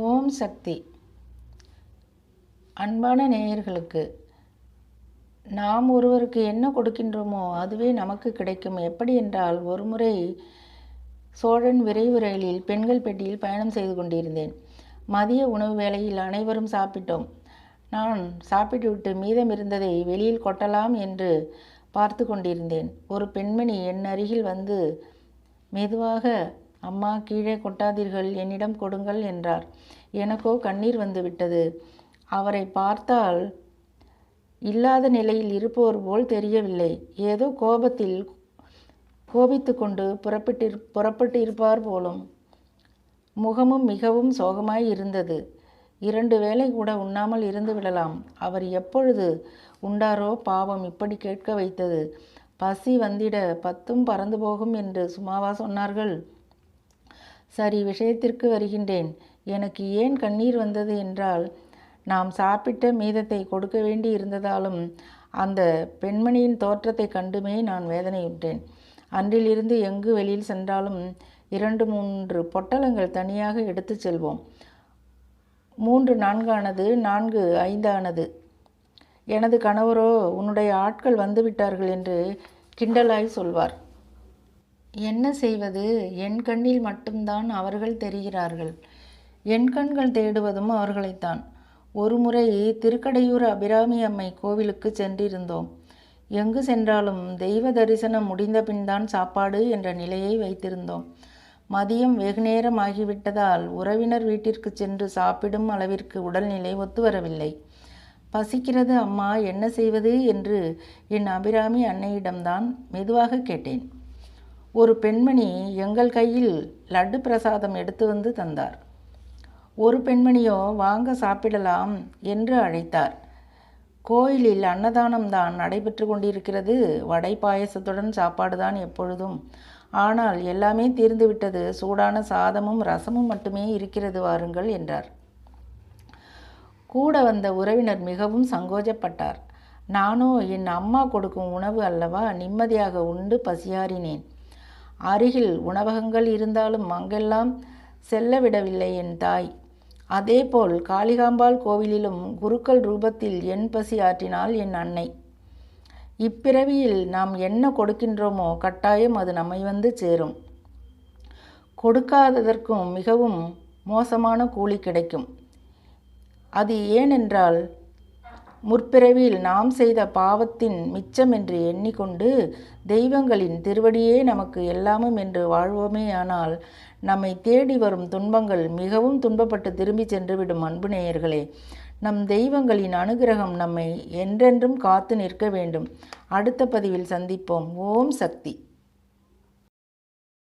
ஓம் சக்தி. அன்பான நேயர்களுக்கு நாம் ஒருவருக்கு என்ன கொடுக்கின்றோமோ அதுவே நமக்கு கிடைக்கும். எப்படி என்றால் ஒருமுறை சோழன் விரைவு ரயிலில் பெண்கள் பெட்டியில் பயணம் செய்து கொண்டிருந்தேன். மதிய உணவு வேளையில் அனைவரும் சாப்பிட்டோம். நான் சாப்பிட்டுவிட்டு மீதம் இருந்ததை வெளியில் கொட்டலாம் என்று பார்த்து கொண்டிருந்தேன். ஒரு பெண்மணி என் அருகில் வந்து மெதுவாக அம்மா கீழே கொட்டாதீர்கள் என்னிடம் கொடுங்கள் என்றார். எனக்கோ கண்ணீர் வந்துவிட்டது. அவரை பார்த்தால் இல்லாத நிலையில் இருப்பவர் போல் தெரியவில்லை. ஏதோ கோபத்தில் கோபித்து கொண்டு புறப்பட்டு புறப்பட்டு இருப்பார் போலும். முகமும் மிகவும் சோகமாய் இருந்தது. இரண்டு வேளை கூட உண்ணாமல் இருந்து விடலாம். அவர் எப்பொழுது உண்டாரோ பாவம் இப்படி கேட்க வைத்தது. பசி வந்திட பத்தும் பறந்து போகும் என்று சும்மாவா சொன்னார்கள்? சரி விஷயத்திற்கு வருகின்றேன். எனக்கு ஏன் கண்ணீர் வந்தது என்றால் நாம் சாப்பிட்ட மீதத்தை கொடுக்க வேண்டி இருந்ததாலும் அந்த பெண்மணியின் தோற்றத்தை கண்டுமே நான் வேதனையுற்றேன். அன்றிலிருந்து எங்கு வெளியில் சென்றாலும் இரண்டு மூன்று பொட்டலங்கள் தனியாக எடுத்துச் செல்வோம். மூன்று நான்கானது நான்கு ஐந்தானது. எனது கணவரோ உன்னுடைய ஆட்கள் வந்துவிட்டார்கள் என்று கிண்டலாய் சொல்வார். என்ன செய்வது? என் கண்ணில் மட்டும்தான் அவர்கள் தெரிகிறார்கள். என் கண்கள் தேடுவதும் அவர்களைத்தான். ஒரு முறை திருக்கடையூர் அபிராமி அம்மை கோவிலுக்கு சென்றிருந்தோம். எங்கு சென்றாலும் தெய்வ தரிசனம் முடிந்த பின்தான் சாப்பாடு என்ற நிலையை வைத்திருந்தோம். மதியம் வெகுநேரம் ஆகிவிட்டதால் உறவினர் வீட்டிற்கு சென்று சாப்பிடும் அளவிற்கு உடல்நிலை ஒத்துவரவில்லை. பசிக்கிறது அம்மா என்ன செய்வது? என்று என் அபிராமி அன்னையிடம்தான் மெதுவாக கேட்டேன். ஒரு பெண்மணி எங்கள் கையில் லட்டு பிரசாதம் எடுத்து வந்து தந்தார். ஒரு பெண்மணியோ வாங்க சாப்பிடலாம் என்று அழைத்தார். கோயிலில் அன்னதானம் தான் நடைபெற்று கொண்டிருக்கிறது. வடை பாயசத்துடன் சாப்பாடு தான் எப்பொழுதும். ஆனால் எல்லாமே தீர்ந்துவிட்டது சூடான சாதமும் ரசமும் மட்டுமே இருக்கிறது வாருங்கள் என்றார். கூட வந்த உறவினர் மிகவும் சங்கோஜப்பட்டார். நானோ என் அம்மா கொடுக்கும் உணவு அல்லவா? நிம்மதியாக உண்டு பசியாறினேன். அருகில் உணவகங்கள் இருந்தாலும் அங்கெல்லாம் செல்ல விடவில்லை என் தாய். அதேபோல் காளிகாம்பாள் கோவிலிலும் குருக்கள் ரூபத்தில் என் பசி ஆற்றினாள் என் அன்னை. இப்பிறவியில் நாம் என்ன கொடுக்கின்றோமோ கட்டாயம் அது நம்மை வந்து சேரும். கொடுக்காததற்கும் மிகவும் மோசமான கூலி கிடைக்கும். அது ஏனென்றால் முற்பிறவியில் நாம் செய்த பாவத்தின் மிச்சம் என்று எண்ணிக்கொண்டு தெய்வங்களின் திருவடியே நமக்கு எல்லாமும் என்று வாழ்வோமே ஆனால் நம்மை தேடி வரும் துன்பங்கள் மிகவும் துன்பப்பட்டு திரும்பி சென்றுவிடும் அன்பு நேயர்களே. நம் தெய்வங்களின் அனுகிரகம் நம்மை என்றென்றும் காத்து நிற்க வேண்டும். அடுத்த பதிவில் சந்திப்போம். ஓம் சக்தி.